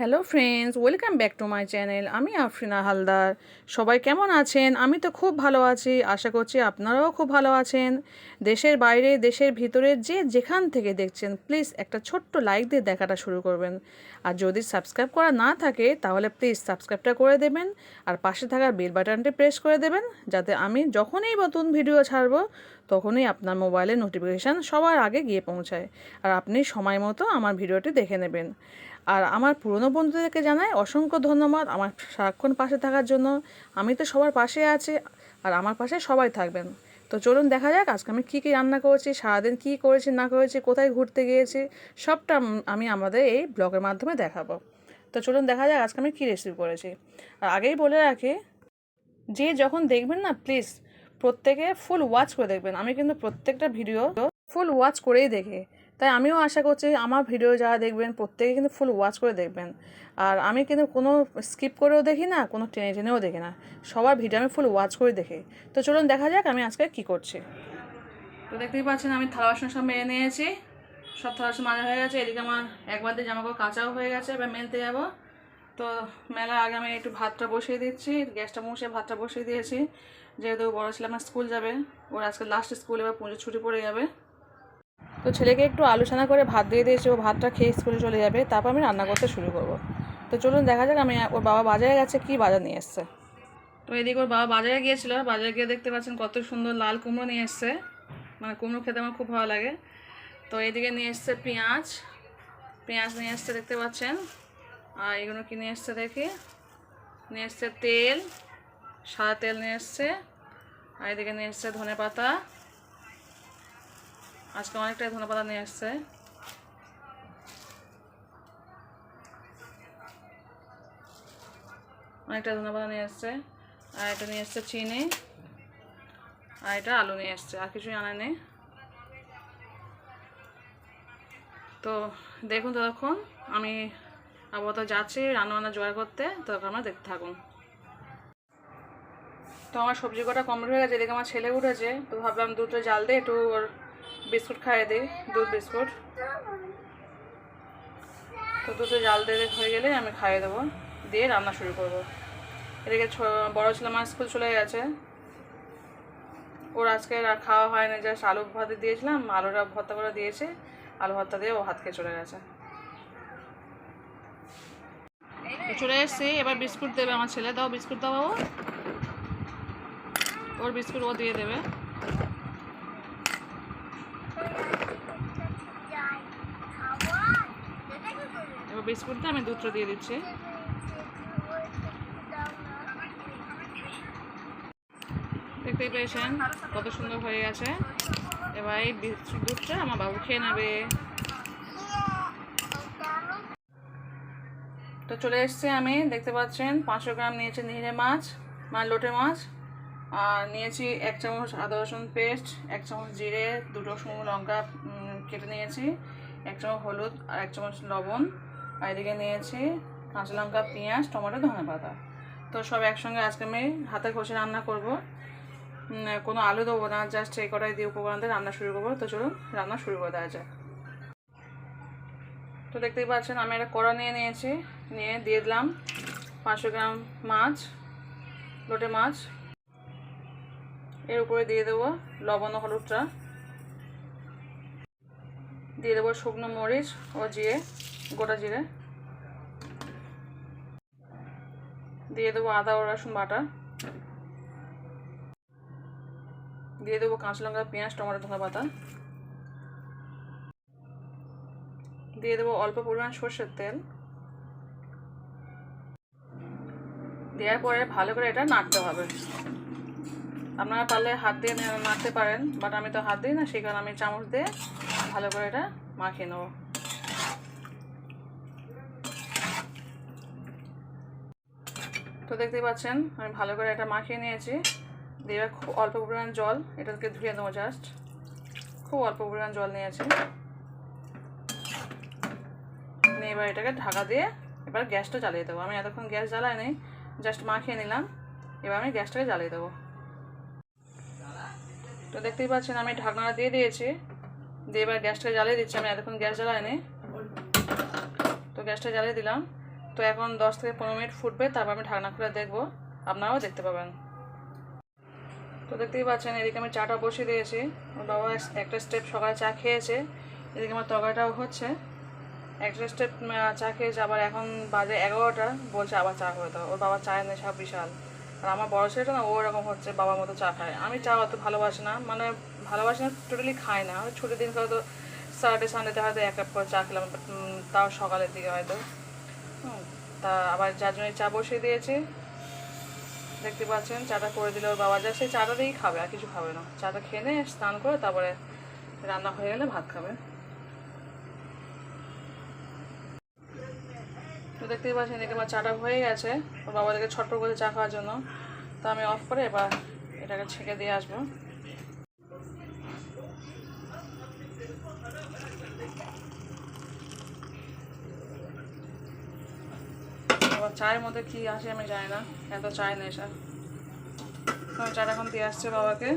Hello friends welcome back to my channel আমি আফরিনা হালদার। সবাই কেমন আছেন? আমি তো খুব ভালো আছি। আশা করছি আপনারাও খুব ভালো আছেন। দেশের বাইরে, দেশের ভিতরে যে যেখান থেকে দেখছেন প্লিজ একটা ছোট্ট লাইক দিয়ে দেখাটা শুরু করবেন। আর যদি সাবস্ক্রাইব করা না থাকে, তাহলে প্লিজ সাবস্ক্রাইবটা করে দেবেন। আর পাশে থাকা বেল বাটনটি প্রেস করে দেবেন, যাতে আমি যখনই নতুন ভিডিও ছাড়বো তখনই আপনার মোবাইলে নোটিফিকেশান সবার আগে গিয়ে পৌঁছায়। আর আপনি সময় মতো আমার ভিডিওটি দেখে নেবেন। আর আমার পুরনো বন্ধুদেরকে জানাই অসংখ্য ধন্যবাদ আমার সারাক্ষণ পাশে থাকার জন্য। আমি তো সবার পাশে আছি আর আমার পাশে সবাই থাকবেন। তো চলুন দেখা যাক আজকে আমি কী কী রান্না করেছি, সারাদিন কী করেছি, না করেছি, কোথায় ঘুরতে গিয়েছি, সবটা আমি আমাদের এই ব্লগের মাধ্যমে দেখাবো। তো চলুন দেখা যাক আজকে আমি কী রেসিপি করেছি। আর আগেই বলে রাখি, যে যখন দেখবেন না প্লিজ প্রত্যেকে ফুল ওয়াচ করে দেখবেন। আমি কিন্তু প্রত্যেকটা ভিডিও ফুল ওয়াচ করেই দেখি। তাই আমিও আশা করছি আমার ভিডিও যারা দেখবেন, প্রত্যেকে কিন্তু ফুল ওয়াচ করে দেখবেন। আর আমি কিন্তু কোনো স্কিপ করেও দেখি না, কোনো টেনে টেনেও দেখি না। সবার ভিডিও আমি ফুল ওয়াচ করে দেখি। তো চলুন দেখা যাক আমি আজকে কী করছি। তো দেখতেই পাচ্ছেন আমি থালা বাসন সব মেরে নিয়েছি। সব থালা বাসন মাজা হয়ে গেছে। এদিকে আমার একবার দিয়ে জামা কাপড় কাঁচাও হয়ে গেছে। এবার মেলতে যাব। তো মেলার আগে আমি একটু ভাতটা বসিয়ে দিচ্ছি। গ্যাসটা মুছে ভাতটা বসিয়ে দিয়েছি। যেহেতু বড় ছেলে আমার স্কুল যাবে, ওর আজকে লাস্ট স্কুল এবার পুজো ছুটি পড়ে যাবে। তো ছেলেকে একটু আলোচনা করে ভাত দিয়ে দিয়েছি, ও ভাতটা খেয়ে স্কুলে চলে যাবে, তারপর আমি রান্না করতে শুরু করব। তো চলুন দেখা যাক, আমি, ওর বাবা বাজারে গেছে, কি বাজার নিয়ে এসছে। তো এদিকে ওর বাবা বাজারে গিয়েছিল, বাজারে গিয়ে দেখতে পাচ্ছেন কত সুন্দর লাল কুমড়ো নিয়ে এসছে। মানে কুমড়ো খেতে আমার খুব ভালো লাগে। তো এদিকে নিয়ে এসছে পেঁয়াজ। পেঁয়াজ নিয়ে এসছে দেখতে পাচ্ছেন। আর এগুলো কি নিয়ে এসছে দেখি? নিয়ে এসছে তেল, সাদা তেল নিয়ে এসছে আর এদিকে নিয়ে এসছে ধনে পাতা। আজকে অনেকটাই ধনে পাতা নিয়ে এসছে অনেকটা ধনে পাতা নিয়ে এসছে আর এটা নিয়ে এসছে চিনি। আর এটা আলু নিয়ে এসছে আর কিছুই আনা নেই। তো দেখুন ততক্ষণ, আমি আপাতত যাচ্ছি রান্নাবান্না জোগাড় করতে ততক্ষণ আমরা দেখতে থাকুন। তো আমার সবজি কটা কমপ্লিট হয়ে গেছে, এদিকে আমার ছেলে উঠেছে, তো ভাবলাম দুটো জাল দিয়ে একটু ওর বিস্কুট খাইয়ে দিই, দুধ বিস্কুট। তো দুধে জাল দিয়ে হয়ে গেলে আমি খাইয়ে দেবো, দিয়ে রান্না শুরু করব। এদিকে বড় ছেলে আমার স্কুল চলে গেছে। ওর আজকে খাওয়া হয়নি, জাস্ট আলু ভাতে দিয়েছিলাম, আলুটা ভর্তা করে দিয়েছে, আলু ভর্তা দিয়ে ও হাত খেয়ে চলে গেছে। তো চলে এসছি, এবার বিস্কুট দেবে আমার ছেলে। দাও বিস্কুট দাও বাবু। ওর বিস্কুট ও দিয়ে দেবে। এবার বিস্কুটটা আমি দুটো দিয়ে দিচ্ছি। দেখতেই পেয়েছেন কত সুন্দর হয়ে গেছে। এবার এই দুধটা আমার বাবু খেয়ে নেবে। তো চলে এসছে আমি, দেখতে পাচ্ছেন, পাঁচশো গ্রাম নিয়েছি নিরে মাছ মানে লোটে মাছ, আর নিয়েছি এক চামচ আদা রসুন পেস্ট, এক চামচ জিরে, দুটো শুকনো লঙ্কা কেটে নিয়েছি, এক চামচ হলুদ আর এক চামচ লবণ, আর এদিকে নিয়েছি কাঁচা লঙ্কা, পেঁয়াজ, টমেটো, ধনে পাতা। তো সব একসঙ্গে আজকে আমি হাতে ঘষে রান্না করব। কোনো আলু দেবো না, জাস্ট এই কটাই দিয়ে উপকরণ দিয়ে রান্না শুরু করব। তো চলুন, রান্না শুরু করে দেওয়া যাক। তো দেখতেই পাচ্ছেন, আমি একটা কড়া নিয়ে নিয়েছি, নিয়ে দিয়ে দিলাম পাঁচশো গ্রাম মাছ, লোটে মাছ। এর উপরে দিয়ে দেবো লবণ হলুদটা। দিয়ে দেবো শুকনো মরিচ ও জিরে, গোটা জিরে। দিয়ে দেবো আদা ও রসুন বাটা। দিয়ে দেবো কাঁচা লঙ্কা, পেঁয়াজ, টমেটো ধনে পাতা দিয়ে দেবো অল্প পরিমাণ সর্ষের তেল। দেওয়ার পরে ভালো করে এটা নাড়তে হবে। আপনারা পারলে হাত দিয়ে নাড়তে পারেন বাট আমি তো হাত দিই না, সেই কারণে আমি চামচ দিয়ে ভালো করে এটা মাখিয়ে নেব। তো দেখতেই পাচ্ছেন, আমি ভালো করে এটা মাখিয়ে নিয়েছি। দিয়ে খুব অল্প পরিমাণ জল, এটাকে ধুয়ে নেব জাস্ট খুব অল্প পরিমাণ জল নিয়েছি। নিয়ে এবার এটাকে ঢাকা দিয়ে এবার গ্যাসটা জ্বালিয়ে দেবো। আমি এতক্ষণ গ্যাস জ্বালাইনি জাস্ট মাখিয়ে নিলাম। এবার আমি গ্যাসটাকে জ্বালিয়ে দেবো। তো দেখতেই পাচ্ছেন, আমি ঢাকনাটা দিয়ে দিয়েছি। দিয়ে এবার গ্যাসটাকে জ্বালিয়ে দিচ্ছি। আমি এতক্ষণ গ্যাস জ্বালাইনি। তো গ্যাসটা জ্বালিয়ে দিলাম। তো এখন দশ থেকে পনেরো মিনিট ফুটবে, তারপর আমি ঢাকনা খুলে দেখব। আপনারাও দেখতে পাবেন। তো দেখতেই পাচ্ছেন, এদিকে আমি চাটা বসিয়ে দিয়েছি। বাবা একটা স্টেপ সকালে চা খেয়েছে। এদিকে আমার তরকারিটাও হচ্ছে। স্টেপ চা খেয়েছে, আবার এখন বাজে এগারোটা, বলছে আবার চা করে দাও ওর বাবা চায়ের নেশা বিশাল। আর আমার বড় ছেলেটা না, ও এরকম হচ্ছে, বাবার মতো চা খায়। আমি চা অত ভালোবাসি না মানে ভালোবাসি না টোটালি খাই না। ছুটির দিন হয়তো স্যাটারডে সানডেতে হয়তো এক কাপ করে চা খেলাম তাও সকালের দিকে হয়তো। তা আবার যার জন্য চা বসিয়ে দিয়েছি। দেখতে পাচ্ছেন, চাটা করে দিলে ওর বাবা। যা সেই চাটা দিয়েই খাবে, আর কিছু খাবে না। চাটা খেয়ে নিয়ে স্নান করে তারপরে রান্না হয়ে গেলে ভাত খাবে। তো দেখতেই পাচ্ছেন, এদিকে আমার চাটা হয়ে গেছে। ওর বাবা দেখে ছটফট করে চা খাওয়ার জন্য। তো আমি অফ করে এবার এটাকে ছেঁকে দিয়ে আসব। চায়ের মধ্যে কি আসে আমি জানি না। এত চায় নেশা তো আমি চাটা এখন দিয়ে আসছে বাবাকে।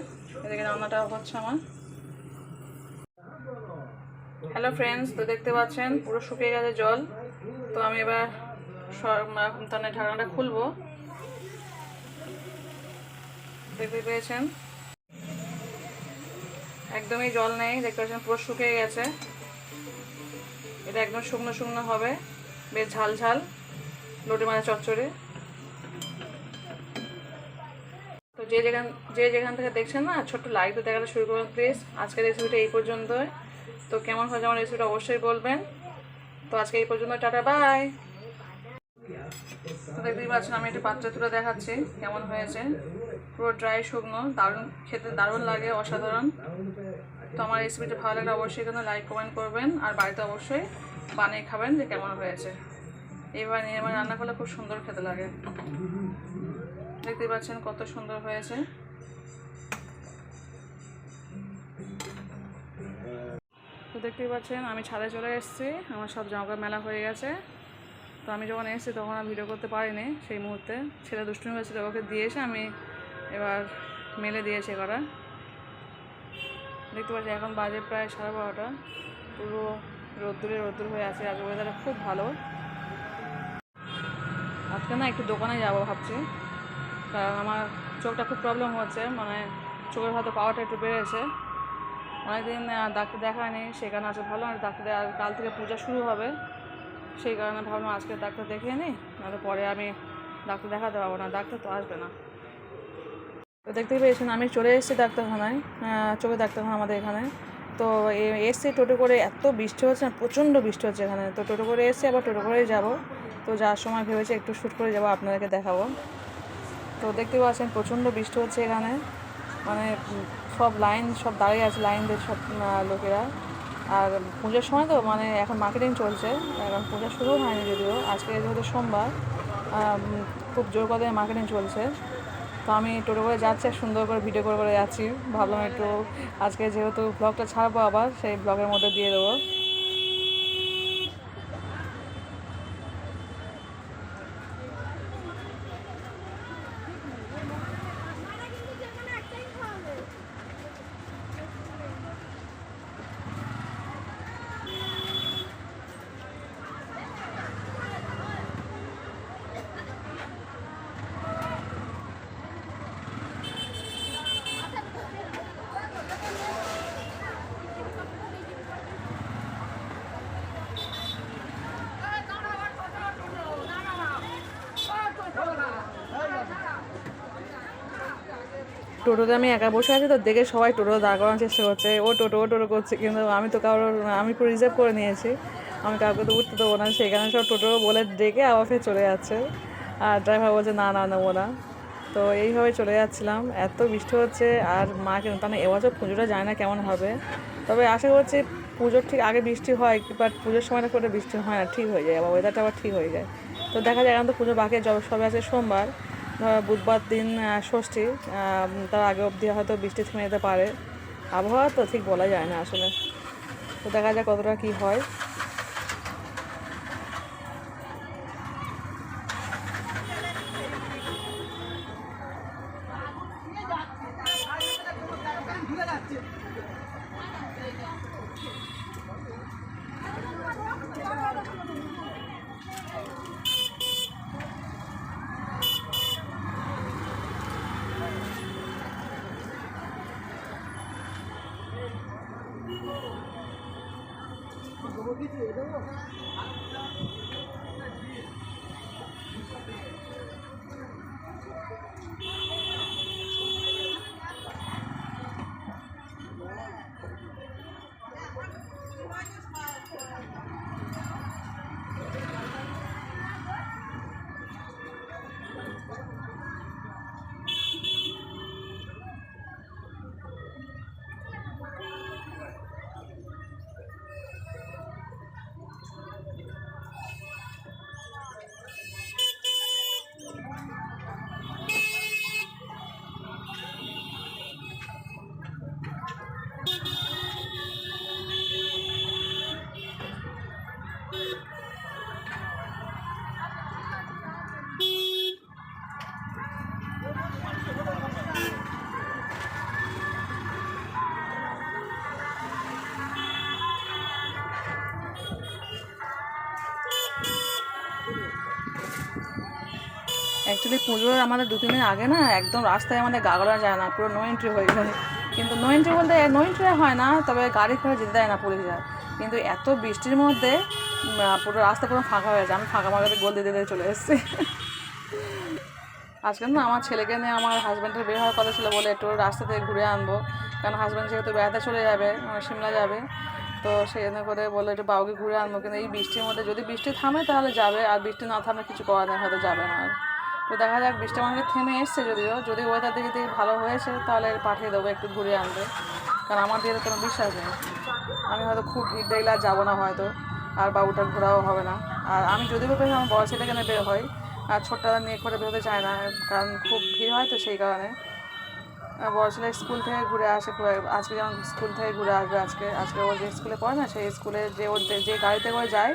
এদিকে রান্নাটা হচ্ছে আমার। হ্যালো ফ্রেন্ডস তো দেখতে পাচ্ছেন, পুরো শুকিয়ে গেছে জল। তো আমি এবার তাহলে ঢাকনাটা খুলবো। দেখতে পেয়েছেন? একদমই জল নেই, দেখতে পাচ্ছেন পুরো শুকিয়ে গেছে। এটা একদম শুকনো শুকনো হবে, বেশ ঝাল ঝাল, লটি মানে চচ্চড়ে। তো যে যেখান যে যেখান থেকে দেখছেন না, ছোট্ট লাইক তো দেখাতে শুরু করুন প্লিজ আজকের রেসিপিটা এই পর্যন্তই। তো কেমন হয়েছে আমার রেসিপিটা অবশ্যই বলবেন। তো আজকে এই পর্যন্ত, টাটা, বাই। তো দেখতেই পাচ্ছেন, আমি একটু পাত্রে তুলে দেখাচ্ছি, কেমন হয়েছে। পুরো ড্রাই শুকনো, দারুণ, খেতে দারুণ লাগে, অসাধারণ। তো আমার রেসিপিটা ভালো লাগলে অবশ্যই এখানে লাইক কমেন্ট করবেন, আর বাড়িতে অবশ্যই বানিয়ে খাবেন যে কেমন হয়েছে। এইবার নিয়ে আমার রান্না করলে খুব সুন্দর খেতে লাগে। দেখতেই পাচ্ছেন কত সুন্দর হয়েছে। তো দেখতেই পাচ্ছেন, আমি ছাদে চলে এসেছি, আমার সব জামা মেলা হয়ে গেছে। তো আমি যখন এসেছি তখন আর ভিডিও করতে পারিনি সেই মুহূর্তে। ছেলে দুষ্টুমি হয়েছিল, ওকে দিয়ে এসে আমি, এবার মেলে দিয়েছি করা দেখতে পাচ্ছি এখন বাজে প্রায় সাড়ে বারোটা। পুরো রোদ্দুরে রোদ্দুর হয়ে আছে আজ ওয়েদারটা খুব ভালো। আজকে না একটু দোকানে যাব ভাবছি। কারণ আমার চোখটা খুব প্রবলেম হচ্ছে মানে চোখের হয়তো পাওয়ারটা একটু বেড়েছে। অনেকদিন ডাক্তার দেখায়নি সেই কারণে আজকে ভালো আর ডাক্তার কাল থেকে পূজা শুরু হবে। সেই কারণে ভাবলাম আজকে ডাক্তার দেখিয়ে নিই, নাহলে পরে আমি ডাক্তার দেখাতে পারব না, ডাক্তার তো আসবে না। তো দেখতেই পেয়েছেন, আমি চলে এসেছি ডাক্তারখানায় চোখের ডাক্তারখানা আমাদের এখানে। তো এসছি টোটো করে এত বৃষ্টি হচ্ছে না প্রচণ্ড বৃষ্টি হচ্ছে এখানে। তো টোটো করে এসছি আবার টোটো করেই যাব। তো যাওয়ার সময় ভেবেছি একটু শ্যুট করে যাব, আপনাদেরকে দেখাবো। তো দেখতে পাচ্ছেন, প্রচণ্ড বৃষ্টি হচ্ছে এখানে। মানে সব লাইন, সব দাঁড়িয়ে আছে লাইন দিয়ে সব লোকেরা। আর পূজার সময় তো মানে এখন মার্কেটিং চলছে, এখন পূজা শুরু হয়নি যদিও। আজকে যেহেতু সোমবার খুব জোর করে মার্কেটিং চলছে। তো আমি টোটো করে যাচ্ছি আর সুন্দর করে ভিডিও করে করে যাচ্ছি। ভাবলাম একটু আজকে যেহেতু ব্লগটা ছাড়বো আবার, সেই ব্লগের মধ্যে দিয়ে দেবো। টোটোতে আমি একা বসে আছি, তো দেখে সবাই টোটো দাঁড় করানোর চেষ্টা করছে। ও টোটো ও টোটো করছে, কিন্তু আমি তো কারোর, আমি রিজার্ভ করে নিয়েছি। আমি কাউকে তো উঠতে দেবো না, সেখানে সব টোটো বলে ডেকে আবার ফের চলে যাচ্ছে। আর ড্রাইভার বলছে, না না, নেব না। তো এইভাবে চলে যাচ্ছিলাম। এত বৃষ্টি হচ্ছে, আর মা কেন তাহলে এবছর পুজোটা যায় না কেমন হবে। তবে আশা করছি পুজোর ঠিক আগে বৃষ্টি হয় বাট পুজোর সময়টা করে বৃষ্টি হয় না, ঠিক হয়ে যায়, আবার ওয়েদারটা আবার ঠিক হয়ে যায়। তো দেখা যায় এখন তো পুজো বাকি সবে আছে সোমবার। বুধবার দিন ষষ্ঠী তার আগে অবধি হয়তো বৃষ্টি থেমে যেতে পারে। আবহাওয়া তো ঠিক বলা যায় না আসলে। তো দেখা যায় কতটা কী হয়। অ্যাকচুয়ালি পুজোর আমাদের দু তিন দিন আগে না, একদম রাস্তায় আমাদের গাগলা যায় না, পুরো নো এন্ট্রি হয়ে যায়। কিন্তু নো এন্ট্রি বলতে নো এন্ট্রি হয় না, তবে গাড়ি ফেলে যেতে দেয় না পুলিশ যায়। কিন্তু এত বৃষ্টির মধ্যে পুরো রাস্তা পুরো ফাঁকা হয়ে যায়। আমি ফাঁকা ফাঁকাতে গোল দিতে দিতে চলে এসেছি। আজকে না আমার ছেলেকে নিয়ে আমার হাজব্যান্ডের বের হওয়ার কথা ছিল বলে একটু রাস্তা থেকে ঘুরে আনব। কারণ হাজব্যান্ড যেহেতু বেড়াতে চলে যাবে মানে সিমলা যাবে, তো সেই জন্য করে বলে একটু বাবুকে ঘুরে আনব। কিন্তু এই বৃষ্টির মধ্যে যদি বৃষ্টি থামে তাহলে যাবে, আর বৃষ্টি না থামলে কিছু করার নেই, হয়তো যাবে না আর। তো দেখা যাক, বৃষ্টি আমাদের থেমে এসছে যদিও। যদি ওয়েদার দিকে দিকে ভালো হয়েছে, তাহলে পাঠিয়ে দেবো, একটু ঘুরে আনবে কারণ আমার দিয়ে কোনো বিশ্বাস নেই। আমি হয়তো খুব ভিড় দেখলে আর যাব না হয়তো, আর বাবুটা ঘোরাও হবে না। আর আমি যদি ভেবে আমার বড় নিয়ে বের হই আর ছোটটা নিয়ে করে বেরোতে চায় না, কারণ খুব ভিড় হয় তো সেই কারণে। বড় ছেলে স্কুল থেকে ঘুরে আসে আজকে যেমন স্কুল থেকে ঘুরে আসবে আজকে আজকে ও যে স্কুলে পড়ে না, সেই স্কুলে যে ওর যে গাড়িতে করে যায়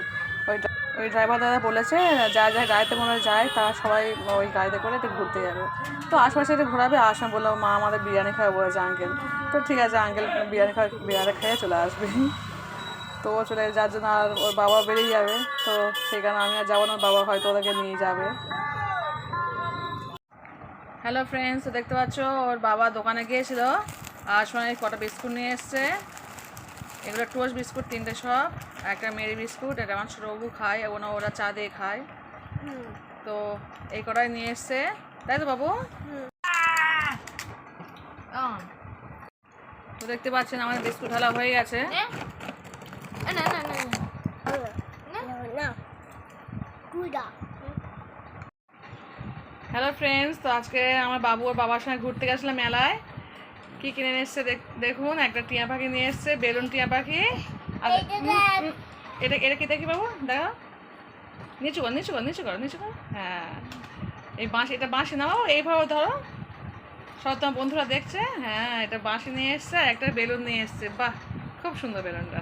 ওই ড্রাইভার দাদা বলেছে, যা যা গাড়িতে মনে হয় যায় তারা সবাই ওই গাড়িতে করে একটু ঘুরতে যাবে। তো আশপাশে একটু ঘোরাবে আসময় বলল, মা আমাদের বিরিয়ানি খাওয়া বলেছে আঙ্কেল তো ঠিক আছে আঙ্কেল বিরিয়ানি খাওয়া বিরিয়ানি খেয়ে চলে আসবে। তো ও চলে, যার জন্য আর ওর বাবা বেরিয়ে যাবে। তো সেই কারণে আমি আর যাব না বাবা হয়তো ওদেরকে নিয়ে যাবে। হ্যালো ফ্রেন্ডস দেখতে পাচ্ছ, ওর বাবা দোকানে গিয়েছিল। আর সময় কটা বিস্কুট নিয়ে এসছে। এগুলো টোস্ট বিস্কুট তিনটে সব একটা মেরি বিস্কুট এটা আমার ছোটো বাবু খায় এবং ওরা চা দিয়ে খায়। তো এই কটাই নিয়ে এসছে। তাই তো বাবু? তো দেখতে পাচ্ছেন আমাদের বিস্কুট ঢালা হয়ে গেছে. হ্যালো ফ্রেন্ডস তো আজকে আমার বাবু ওর বাবার সঙ্গে ঘুরতে গেছিলাম মেলায়। কি কিনে নিয়ে এসছে দেখ- দেখুন একটা টিয়া পাখি নিয়ে এসছে বেলুন টিয়া পাখি। আর এটা এটা কি দেখি বাবু? দেখো। নিচু কর নিচু কর নিচু কর নিচু কর। হ্যাঁ। এই বাঁশি এটা বাঁশি না বাবু? এইভাবে ধরো। সব তোমার বন্ধুরা দেখছে? হ্যাঁ এটা বাঁশি নিয়ে এসছে একটা বেলুন নিয়ে এসছে। বাহ খুব সুন্দর বেলুনটা।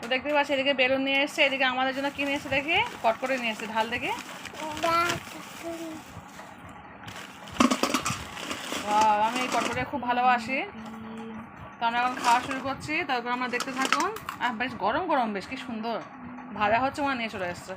তো দেখতে পাচ্ছি এদিকে বেলুন নিয়ে এসছে এদিকে আমাদের জন্য কিনে এসছে দেখি? কট করে নিয়ে এসছে ঢাল দেখে। আমি এই কটকটা খুব ভালোবাসি। তো আমরা এখন খাওয়া শুরু করছি। তারপর আমরা দেখতে থাকুন। আর বেশ গরম গরম, বেশ কি সুন্দর। ভাজা হচ্ছে মানে নিয়ে চলে এসছে।